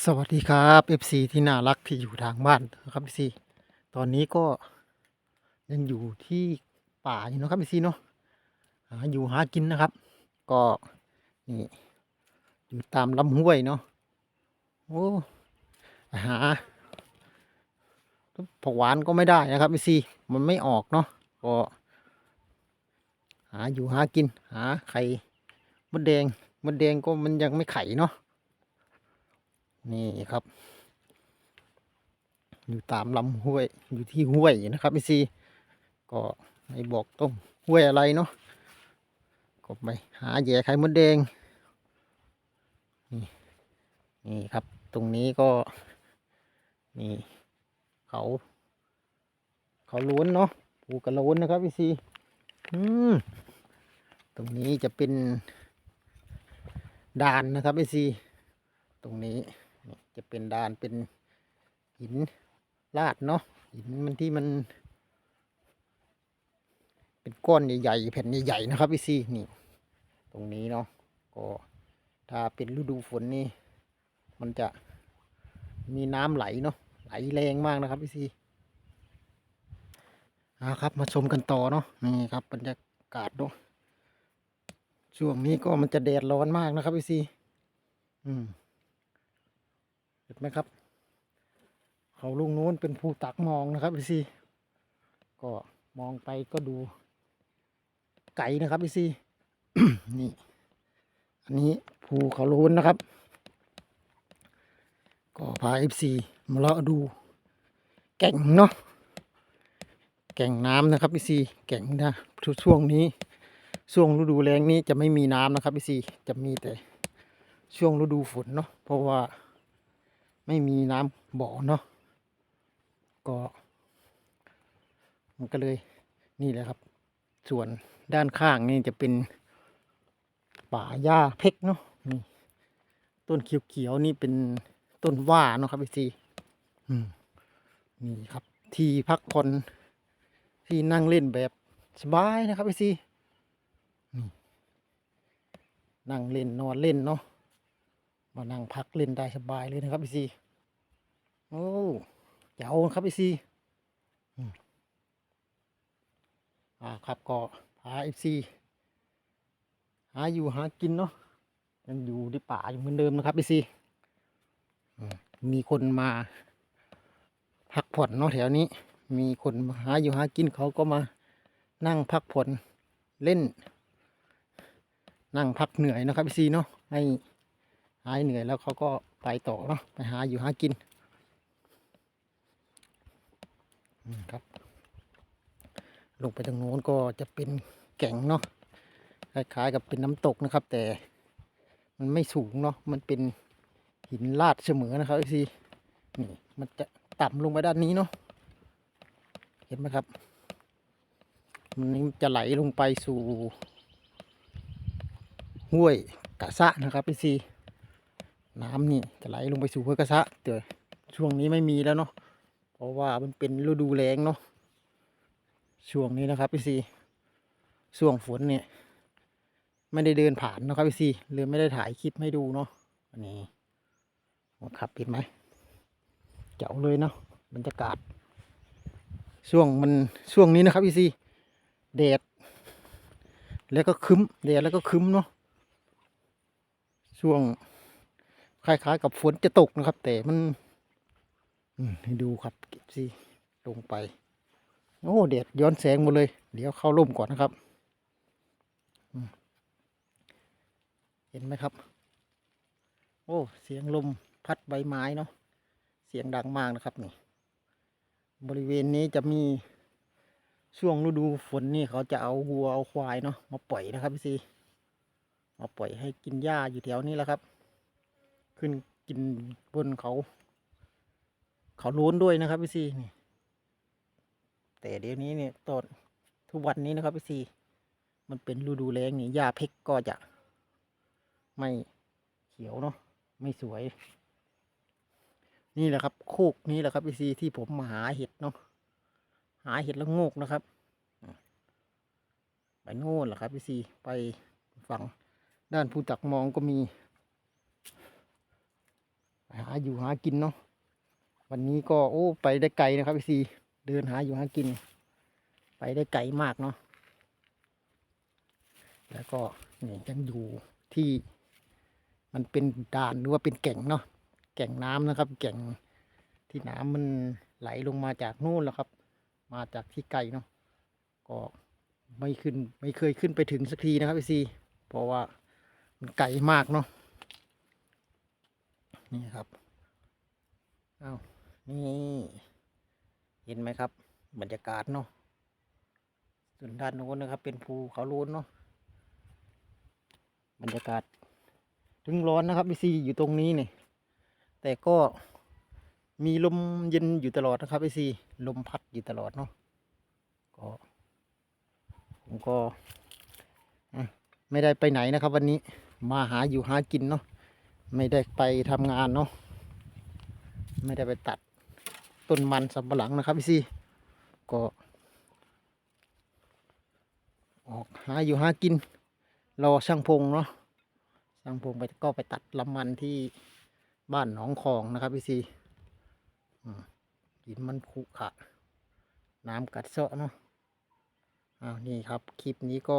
สวัสดีครับ FC ที่น่ารักที่อยู่ทางบ้านนะครับ FC ตอนนี้ก็ยังอยู่ที่ป่าอยู่นะครับ FC เนาะหาอยู่หากินนะครับ ก็นี่อยู่ตามลำห้วยเนาะโอ้หาผักหวานก็ไม่ได้นะครับ FC มันไม่ออกเนาะก็หาอยู่หากินหาไข่มดแดงมดแดงก็มันยังไม่ไข่เนาะ นี่ครับ อยู่ตามลำห้วยอยู่ที่ห้วยนะครับพี่ซีก็ไม่บอกต้มห้วยอะไรเนาะก็ไปหาแย่ไข่มดแดงนี่นี่ครับตรงนี้ก็นี่เขา เขาล้วนเนาะปูกระโล้นนะครับพี่ซีอืมตรงนี้จะเป็นด่านนะครับพี่ซีตรงนี้ จะเป็นดานเป็นหินลาดเนาะหินมันที่มัน เป็นก้อนใหญ่ๆแผ่นใหญ่ๆนะครับพี่ซีนี่ ตรงนี้เนาะก็ถ้าเป็นฤดูฝนนี่ มันจะมีน้ำไหลเนาะไหลแรงมากนะครับพี่ซีเอาครับมาชมกันต่อเนาะนี่ครับบรรยากาศเนาะช่วงนี้ก็มันจะแดดร้อนมากนะครับพี่ซีอืม ห็นไหมครับ เขาลุงโน้นเป็นภูตักมองนะครับพี่ซีก็มองไปก็ดู ไก่นะครับพี่ซีนี่ อันนี้ภูเขาล้นนะครับ ก็พาเอฟซีมาเลาะดู แก่งเนาะแก่งน้ำนะครับพี่ซีแก่งนะช่วงนี้ช่วงฤดูแล้งนี้จะไม่มีน้ำนะครับพี่ซีจะมีแต่ช่วงฤดูฝนเนาะเพราะว่า ไม่มีน้ำบ่อเนาะก็มันก็เลยนี่แหละครับ ส่วนด้านข้างนี่จะเป็นป่าหญ้าเพกเนาะนี่ต้นเขียวๆนี่เป็นต้นว่าเนาะครับพี่ซีอืมนี่ครับ ที่พักผ่อนที่นั่งเล่นแบบสบายนะครับพี่ซีนี่นั่งเล่นนอนเล่นเนาะ มานั่งพักเล่นได้สบายเลยนะครับพี่ซีโอ้เจ๋วครับพี่ซีอ่าครับก็พาเอฟซีหาอยู่หากินเนาะยังอยู่ในป่าอยู่เหมือนเดิมนะครับพี่ซีมมีคนมาพักผ่อนเนาะแถวนี้ มีคนมาหาอยู่หากินเขาก็มานั่งพักผ่อนเล่น นั่งพักเหนื่อยนะครับพี่ซีเนาะให้ หายเหนื่อยแล้วเขาก็ไปต่อเนาะไปหาอยู่หากินครับลงไปทางโน้นก็จะเป็นแก่งเนาะคล้ายๆกับเป็นน้ำตกนะครับ แต่มันไม่สูงเนาะมันเป็นหินลาดเสมอนะครับพี่นี่มันจะต่ำลงไปด้านนี้เนาะเห็นไหมครับมันจะไหลลงไปสู่ห้วยกะสะนะครับพี่ซี น้ำนี่จะไหลลงไปสู่ห้วยกระซะแต่ช่วงนี้ไม่มีแล้วเนาะเพราะว่ามันเป็นฤดูแล้งเนาะช่วงนี้นะครับพี่ซีช่วงฝนเนี่ย ไม่ได้เดินผ่านนะครับพี่ซีเลยไม่ได้ถ่ายคลิปให้ดูเนาะอันนี้ครับเห็นไหมเจ๋วเลยเนาะบรรยากาศ ช่วงมันช่วงนี้นะครับพี่ซีแดดแล้วก็คึ้มแดดแล้วก็คึ้มเนาะช่วง คล้ายๆ กับฝนจะตกนะครับ แต่มันให้ดูครับเก็บสิลงไป โอ้เด็ดย้อนแสงหมดเลย เดี๋ยวเข้าร่มก่อนนะครับ เห็นไหมครับ โอ้เสียงลมพัดใบไม้เนาะเสียงดังมากนะครับนี่ บริเวณนี้จะมีช่วงฤดูฝนนี่เขาจะเอาวัวเอาควายเนาะมาปล่อยนะครับพี่ซีมาปล่อยให้กินหญ้าอยู่แถวนี้แหละครับ ขึ้นกินบนเขา เขาล้นด้วยนะครับพี่ซีนี่แต่เดี๋ยวนี้เนี่ยตอนทุกวันนี้นะครับพี่ซีมันเป็นฤดูแล้งนี่หญ้าเพกก็จะ ไม่เขียวเนาะไม่สวย นี่แหละครับโคกนี้แหละครับพี่ซีที่ผมมาหาเห็ดเนาะหาเห็ดแล้วโงกนะครับไปโน่นแหละครับพี่ซีไปฝั่งด้านภูตักมองก็มี หาอยู่หากินเนาะวันนี้ก็โอ้ไปได้ไกลนะครับพี่ซีเดินหาอยู่หากิน ไปได้ไกลมากเนาะแล้วก็เนี่ยยังอยู่ที่มันเป็นด่านหรือว่าเป็นแก่งเนาะแก่งน้ำนะครับ แก่งที่น้ำมันไหลลงมาจากนู่นแล้วครับ มาจากที่ไกลเนาะก็ไม่ขึ้นไม่เคยขึ้นไปถึงสักทีนะครับพี่ซีเพราะว่ามันไกลมากเนาะ นี่ครับอ้าวนี่เห็นไหมครับ บรรยากาศเนาะส่วนด้านโน้นนะครับ เป็นภูเขาล้นเนาะบรรยากาศ ถึงร้อนนะครับพี่ซีอยู่ตรงนี้เนี่ยแต่ก็มีลมเย็นอยู่ตลอดนะครับพี่ซีลมพัดอยู่ตลอดเนาะก็ผมก็ไม่ได้ไปไหนนะครับ วันนี้มาหาอยู่หากินเนาะ ไม่ได้ไปทำงานเนาะไม่ได้ไปตัดต้นมันสำปะหลังนะครับพี่ซีก็ ออกหาอยู่หากิน รอช่างพงเนาะช่างพงไปก็ไปตัดลำมันที่บ้านหนองคองนะครับพี่ซีหินมันผุขะน้ำกัดเซาะเนาะอ้าวนี่ครับ คลิปนี้ก็